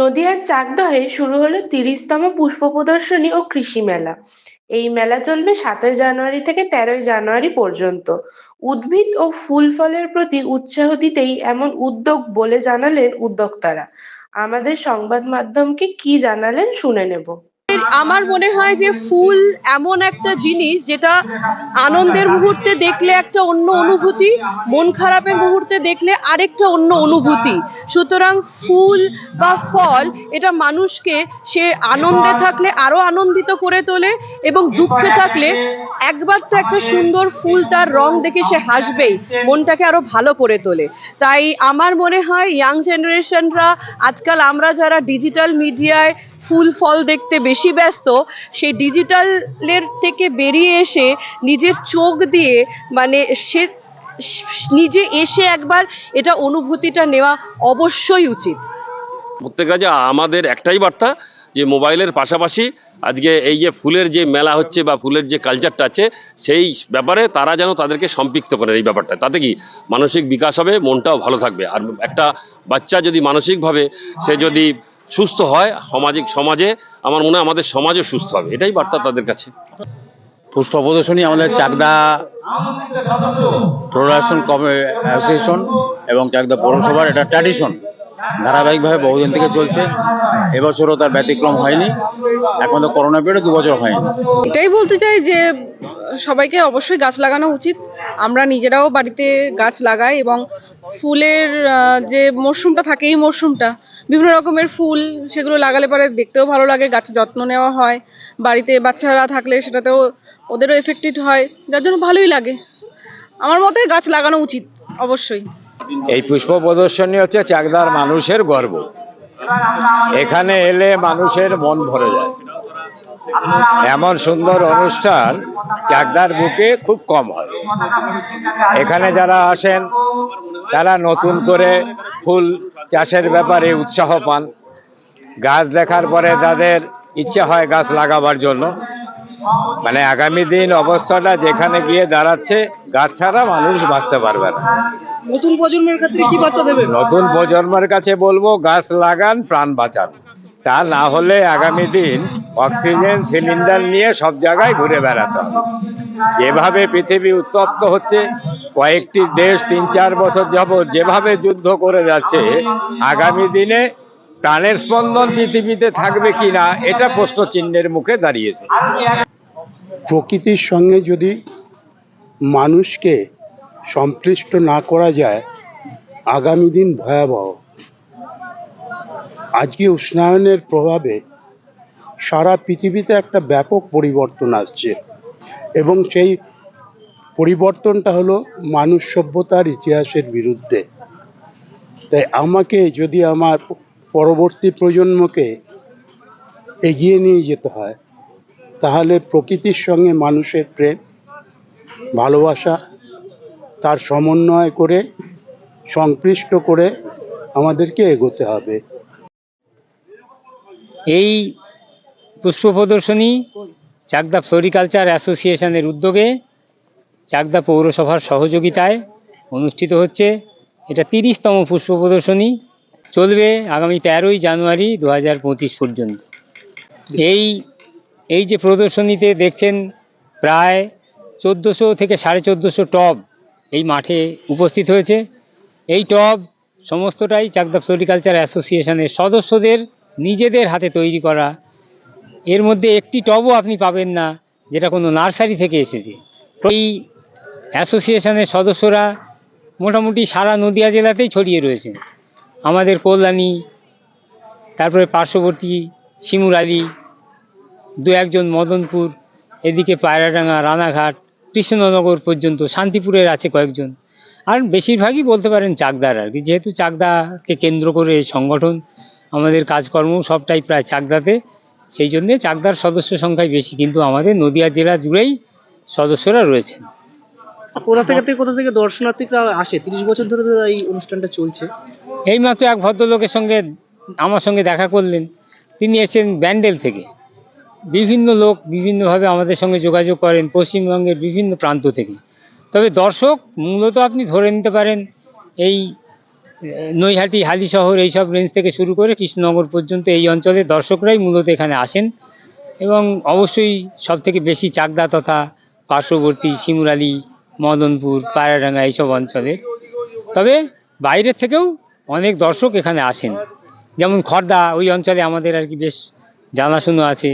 নদিয়ার চাকদহে শুরু হলো তিরিশতম পুষ্প প্রদর্শনী ও কৃষি মেলা। এই মেলা চলবে সাতই জানুয়ারি থেকে তেরোই জানুয়ারি পর্যন্ত। উদ্ভিদ ও ফুল ফলের প্রতি উৎসাহ দিতেই এমন উদ্যোগ বলে জানালেন উদ্যোক্তারা। আমাদের সংবাদ মাধ্যমকে কি জানালেন শুনে নেব। আমার মনে হয় যে ফুল এমন একটা জিনিস যেটা আনন্দের মুহূর্তে দেখলে একটা অন্য অনুভূতি, মন খারাপের মুহূর্তে দেখলে আরেকটা অন্য অনুভূতি। সুতরাং ফুল বা ফল, এটা মানুষকে সে আনন্দে থাকলে, আরও আনন্দিত করে তোলে এবং দুঃখে থাকলে একবার তো একটা সুন্দর ফুল তার রং দেখে সে হাসবেই, মনটাকে আরও ভালো করে তোলে। তাই আমার মনে হয় ইয়াং জেনারেশনরা আজকাল আমরা যারা ডিজিটাল মিডিয়ায় ফুল ফল দেখতে বেশি ব্যস্ত সেই ডিজিটালের থেকে বেরিয়ে এসে নিজের চোখ দিয়ে মানে সে নিজে এসে একবার এটা অনুভূতিটা নেওয়া অবশ্যই উচিত। প্রত্যেক কাজে আমাদের একটাই বার্তা যে মোবাইলের পাশাপাশি আজকে এই যে ফুলের যে মেলা হচ্ছে বা ফুলের যে কালচারটা আছে, সেই ব্যাপারে তারা যেন তাদেরকে সম্পৃক্ত করে এই ব্যাপারটা। তাতে কি মানসিক বিকাশ হবে, মনটাও ভালো থাকবে। আর একটা বাচ্চা যদি মানসিকভাবে সে যদি সুস্থ হয় সামাজিক সমাজে আমার মনে হয় আমাদের সমাজও সুস্থ হবে। এটাই বার্তা তাদের কাছে। পুষ্প প্রদর্শনী আমাদের চাকদা প্রোডাকশন অ্যাসোসিয়েশন এবং চাকদা পৌরসভার এটা ট্র্যাডিশন ধারাবাহিকভাবে বহুদিন থেকে চলছে। এবছরও তার ব্যতিক্রম হয়নি। এখন তো করোনা পিরিয়ডে দু বছর হয়নি। এটাই বলতে চাই যে সবাইকে অবশ্যই গাছ লাগানো উচিত। আমরা নিজেরাও বাড়িতে গাছ লাগাই এবং ফুলের যে মরশুমটা থাকে, এই মরশুমটা, বিভিন্ন রকমের ফুল সেগুলো লাগালে পরে দেখতেও ভালো লাগে গাছের যত্ন নেওয়া হয়, বাড়িতে বাচ্চারা থাকলে সেটাতেও ওদেরও এফেক্টেড হয়, যার জন্য ভালোই লাগে। আমার মতে গাছ লাগানো উচিত, অবশ্যই। এই পুষ্প প্রদর্শনী হচ্ছে চাকদার মানুষের গর্ব। এখানে এলে মানুষের মন ভরে যায়। এমন সুন্দর অনুষ্ঠান চাকদার বুকে খুব কম হয়। এখানে যারা আসেন তারা নতুন করে ফুল চাষের ব্যাপারে উৎসাহ পান। গাছ দেখার পরে তাদের ইচ্ছে হয় গাছ লাগাবার জন্য। মানে আগামী দিন অবস্থাটা যেখানে গিয়ে দাঁড়াচ্ছে গাছ ছাড়া মানুষ বাঁচতে পারবে না। নতুন প্রজন্মের ক্ষেত্রে কি বার্তা দেবেন? নতুন প্রজন্মের কাছে বলব গাছ লাগান প্রাণ বাঁচান। তা না হলে আগামী দিন অক্সিজেন সিলিন্ডার নিয়ে সব জায়গায় ঘুরে বেড়াতে হবে। যেভাবে পৃথিবী উত্তপ্ত হচ্ছে, কয়েকটি দেশ তিন চার বছর যাবৎ যেভাবে যুদ্ধ করে যাচ্ছে, আগামী দিনে প্রাণের স্পন্দন পৃথিবীতে থাকবে কিনা এটা প্রশ্ন চিহ্নের মুখে দাঁড়িয়েছে। প্রকৃতির সঙ্গে যদি মানুষকে সম্পৃষ্ট না করা যায়, আগামী দিন ভয়াবহ। আজকে উষ্ণায়নের প্রভাবে সারা পৃথিবীতে একটা ব্যাপক পরিবর্তন আসছে এবং সেই পরিবর্তনটা হলো মানুষ সভ্যতার ইতিহাসের বিরুদ্ধে। তাই আমাকে যদি আমার পরবর্তী প্রজন্মকে এগিয়ে নিয়ে যেতে হয়, তাহলে প্রকৃতির সঙ্গে মানুষের প্রেম, ভালোবাসা, তার সমন্বয় করে সংপৃষ্ট করে আমাদেরকে এগোতে হবে। এই পুষ্প প্রদর্শনী চাকদা ফ্লোরিকালচার অ্যাসোসিয়েশনের উদ্যোগে চাকদা পৌরসভার সহযোগিতায় অনুষ্ঠিত হচ্ছে। এটা তিরিশতম পুষ্প প্রদর্শনী চলবে আগামী তেরোই জানুয়ারি দু হাজার পঁচিশ পর্যন্ত। এই এই যে প্রদর্শনীতে দেখছেন প্রায় চোদ্দোশো থেকে সাড়ে চোদ্দোশো টব এই মাঠে উপস্থিত হয়েছে। এই টব সমস্তটাই চাকদা ফ্লোরিকালচার অ্যাসোসিয়েশনের সদস্যদের নিজেদের হাতে তৈরি করা। এর মধ্যে একটি টবও আপনি পাবেন না, যেটা কোনো নার্সারি থেকে এসেছে। এই অ্যাসোসিয়েশনের সদস্যরা মোটামুটি সারা নদিয়া জেলাতেই ছড়িয়ে রয়েছেন। আমাদের কল্যাণী, তারপরে পার্শ্ববর্তী শিমুরালি দু একজন মদনপুর, এদিকে পায়রাডাঙ্গা, রানাঘাট, কৃষ্ণনগর পর্যন্ত, শান্তিপুরের আছে কয়েকজন। আর বেশিরভাগই বলতে পারেন চাকদার আর কি। যেহেতু চাকদাকে কেন্দ্র করে এই সংগঠন আমাদের কাজকর্ম সবটাই প্রায় চাকদাতে সেই জন্যে চাকদার সদস্য সংখ্যাই বেশি। কিন্তু আমাদের নদিয়া জেলা জুড়েই সদস্যরা রয়েছেন। কোথা থেকে থেকে কোথা থেকে দর্শনার্থীরা আসে? তিরিশ বছর ধরে তো এই অনুষ্ঠানটা চলছে। এইমাত্র এক ভদ্রলোকের সঙ্গে আমার সঙ্গে দেখা করলেন। তিনি এসেছেন ব্যান্ডেল থেকে। বিভিন্ন লোক বিভিন্নভাবে আমাদের সঙ্গে যোগাযোগ করেন পশ্চিমবঙ্গের বিভিন্ন প্রান্ত থেকে। তবে দর্শক, মূলত আপনি ধরে নিতে পারেন, এই নৈহাটি হালিশহর এইসব রেঞ্জ থেকে শুরু করে কৃষ্ণনগর পর্যন্ত এই অঞ্চলের দর্শকরাই মূলত এখানে আসেন এবং অবশ্যই সব থেকে বেশি চাকদা তথা পার্শ্ববর্তী শিমুরালি, মদনপুর, পায়রাডাঙ্গা এইসব অঞ্চলের। তবে বাইরের থেকেও অনেক দর্শক এখানে আসেন। যেমন খর্দা, ওই অঞ্চলে আমাদের আর কি বেশ জানাশুনো আছে।